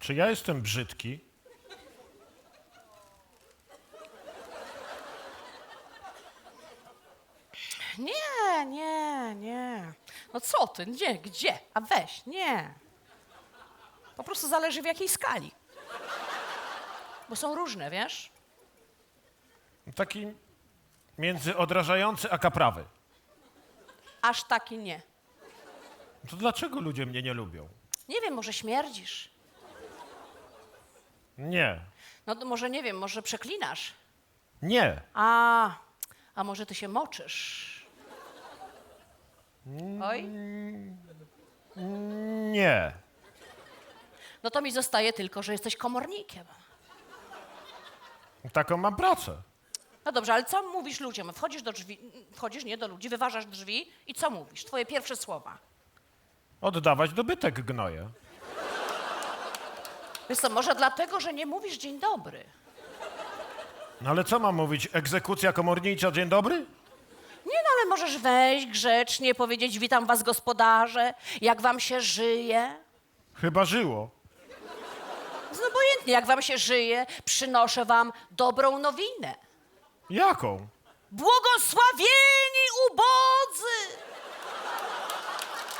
Czy ja jestem brzydki? Nie, nie, nie. No co ty, nie, gdzie? A weź, nie. Po prostu zależy w jakiej skali. Bo są różne, wiesz? Taki między odrażający a kaprawy. Aż taki nie. To dlaczego ludzie mnie nie lubią? Nie wiem, może śmierdzisz. Nie. No to może nie wiem, może przeklinasz. Nie. A, a może ty się moczysz. Oj, Nie. no to mi zostaje tylko, że jesteś komornikiem. Taką mam pracę. No dobrze, ale co mówisz ludziom? Wchodzisz do drzwi, wchodzisz nie do ludzi, wyważasz drzwi i co mówisz? Twoje pierwsze słowa. Oddawać dobytek gnoje. Wiesz co, może dlatego, że nie mówisz dzień dobry. No ale co mam mówić? Egzekucja komornicza, dzień dobry? Nie no, ale możesz wejść grzecznie, powiedzieć witam was gospodarze, jak wam się żyje. Chyba żyło. No obojętnie, jak wam się żyje, przynoszę wam dobrą nowinę. Jaką? Błogosławieni ubodzy!